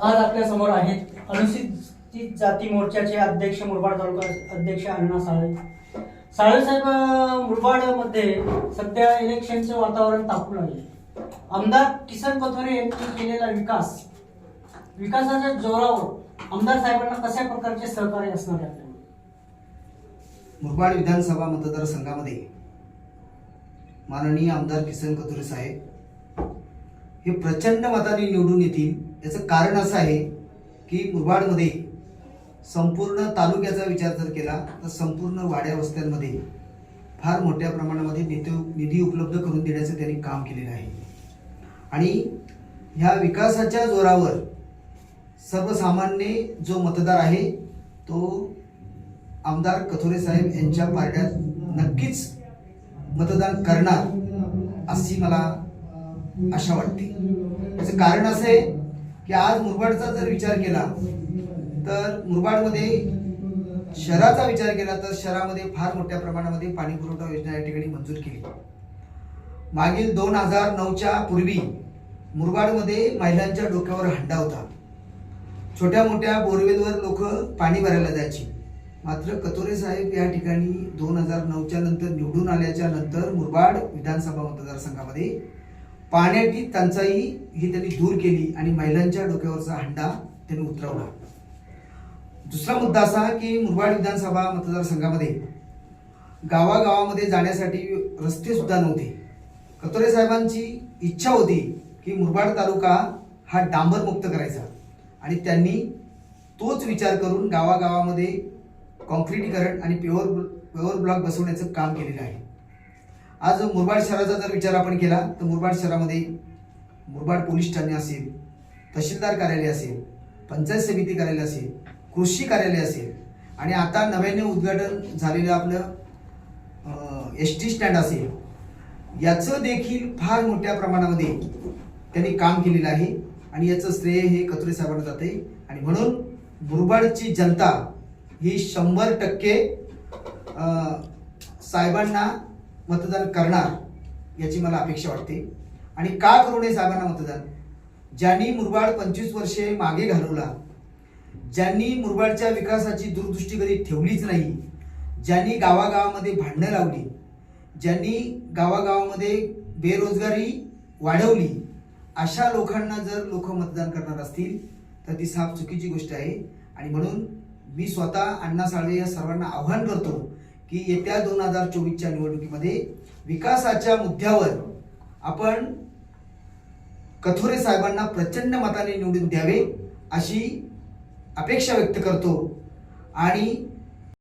आज आपल्यासमोर आहेत अनुसूचित जाती मोर्चाचे अध्यक्ष मुरबाड तालुका अध्यक्ष अण्णा साळे साळेसाहेब मुरबाडमध्ये सध्या इलेक्शनचं वातावरण तापू लागले आमदार किसन कथोरे यांनी केलेला विकास विकासाच्या जोरावर आमदार साहेबांना कशा प्रकारचे सहकार्य असणार आहे मुरबाड विधानसभा मतदारसंघामध्ये माननीय आमदार किसन कथोरे साहेब हे प्रचंड मताने निवडून येतील याचं कारण असं आहे की मुरबाडमध्ये संपूर्ण तालुक्याचा विचार जर केला तर संपूर्ण वाड्या वस्त्यांमध्ये फार मोठ्या प्रमाणामध्ये निधी निधी उपलब्ध करून देण्याचं त्यांनी काम केलेलं आहे. आणि ह्या विकासाच्या जोरावर सर्वसामान्य जो मतदार आहे तो आमदार कथोरे साहेब यांच्या पारड्यात नक्कीच मतदान करणार अशी मला आशा वाटते. याचं कारण असं आहे की आज मुरबाडचा जर विचार केला तर मुरबाडमध्ये शहराचा विचार केला तर शहरामध्ये फार मोठ्या प्रमाणामध्ये पाणी पुरवठा योजना या ठिकाणी मंजूर केली. मागील दोन हजार नऊच्या पूर्वी मुरबाडमध्ये महिलांच्या डोक्यावर हंडा होता. छोट्या मोठ्या बोरवेलवर लोक पाणी भरायला जायची. मात्र कतोरे साहेब या ठिकाणी दोन हजार नऊच्या नंतर निवडून आल्याच्यानंतर मुरबाड विधानसभा मतदारसंघामध्ये पाण्याची टंचाई ही त्यांनी दूर केली आणि महिलांच्या डोक्यावरचा हंडा त्यांनी उतरवला. दुसरा मुद्दा असा की मुरबाड विधानसभा मतदारसंघामध्ये गावागावामध्ये जाण्यासाठी रस्ते सुद्धा नव्हते. कतोरे साहेबांची इच्छा होती की मुरबाड तालुका हा डांबरमुक्त करायचा. आणि त्यांनी तोच विचार करून गावागावामध्ये कॉन्क्रिटीकरण आणि प्युअर प्युअर ब्लॉक बसवण्याचं काम केलेलं आहे. आज मुरबाड शहराचा जर विचार आपण केला तर मुरबाड शहरामध्ये मुरबाड पोलीस ठाणे असेल तहसीलदार कार्यालय असेल पंचायत समिती कार्यालय असेल कृषी कार्यालय असेल आणि आता नव्याने उद्घाटन झालेलं आपलं एस टी स्टँड असेल याचं देखील फार मोठ्या प्रमाणामध्ये त्यांनी काम केलेलं आहे आणि याचं श्रेय हे कचोरे साहेबांना जाते आणि म्हणून मुरबाडची जनता ही शंभर टक्के साहेबांना मतदान करणार याची मला अपेक्षा वाटते. आणि का करू नये साहेबांना मतदान? ज्यांनी मुरबाड पंचवीस वर्षे मागे घालवला ज्यांनी मुरबाडच्या विकासाची दूरदृष्टी कधी ठेवलीच नाही ज्यांनी गावागावामध्ये भांडणं लावली ज्यांनी गावागावामध्ये बेरोजगारी वाढवली अशा लोकांना जर लोक मतदान करणार असतील तर ती साफ चुकीची गोष्ट आहे. आणि म्हणून मी स्वतः अण्णा साळवे या सर्वांना आव्हान करतो की येत्या दोन हजार चोवीसच्या निवडणुकीमध्ये विकासाच्या मुद्द्यावर आपण कथोरे साहेबांना प्रचंड मताने निवडून द्यावे अशी अपेक्षा व्यक्त करतो. आणि